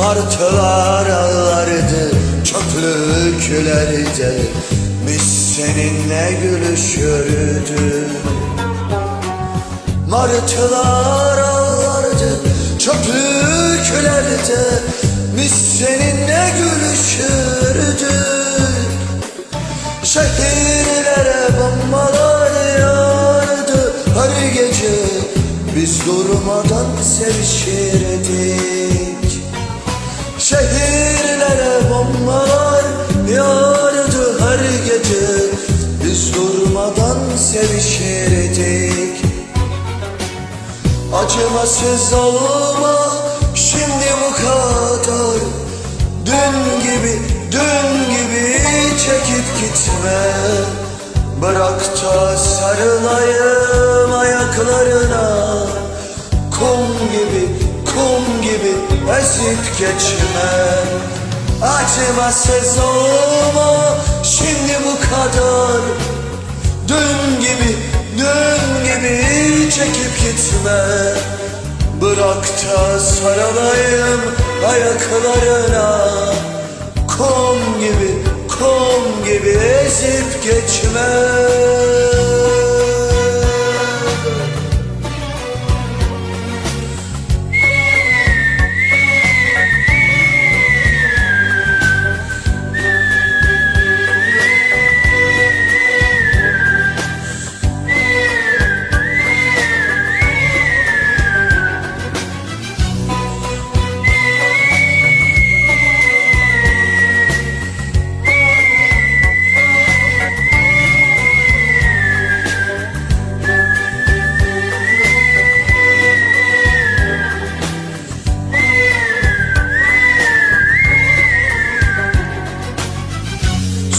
Martılar ağlardı çöplüklerde. Biz seninle gülüşürdük Martılar ağlardı çöplüklerde. Biz seninle gülüşürdük Şehirlere bombalar yağardı. Her gece Biz durmadan sevişirdik Şehirlere bombalar yağardı her gece. Biz durmadan sevişirdik. Acımasız olma şimdi bu kadar. Dün gibi, dün gibi çekip gitme. Bırak da ezip geçme. Acımasız olma şimdi bu kadar. Dün gibi, dün gibi çekip gitme. Bırak da sarılayım ayaklarına. Kum gibi, kum gibi ezip geçme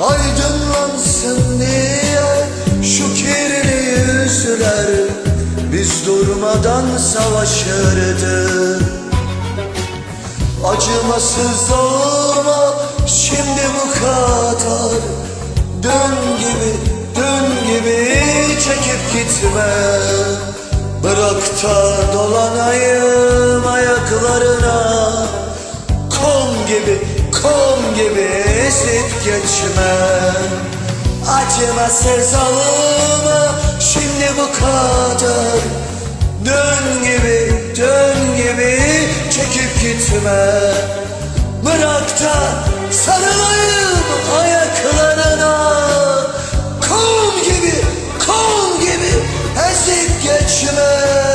Aydınlansın diye şu kirli yüzler Biz durmadan savaşırdık Acımasız olma şimdi bu kadar. Dün gibi, dün gibi çekip gitme. Bırak da dolanayım ayaklarına. Kum gibi, Kum gibi esip geçme. Acımasız olma şimdi bu kadar. Dön gibi dön gibi çekip gitme. Bırak da sarılayım ayaklarına. Kum gibi kum gibi ezip geçme.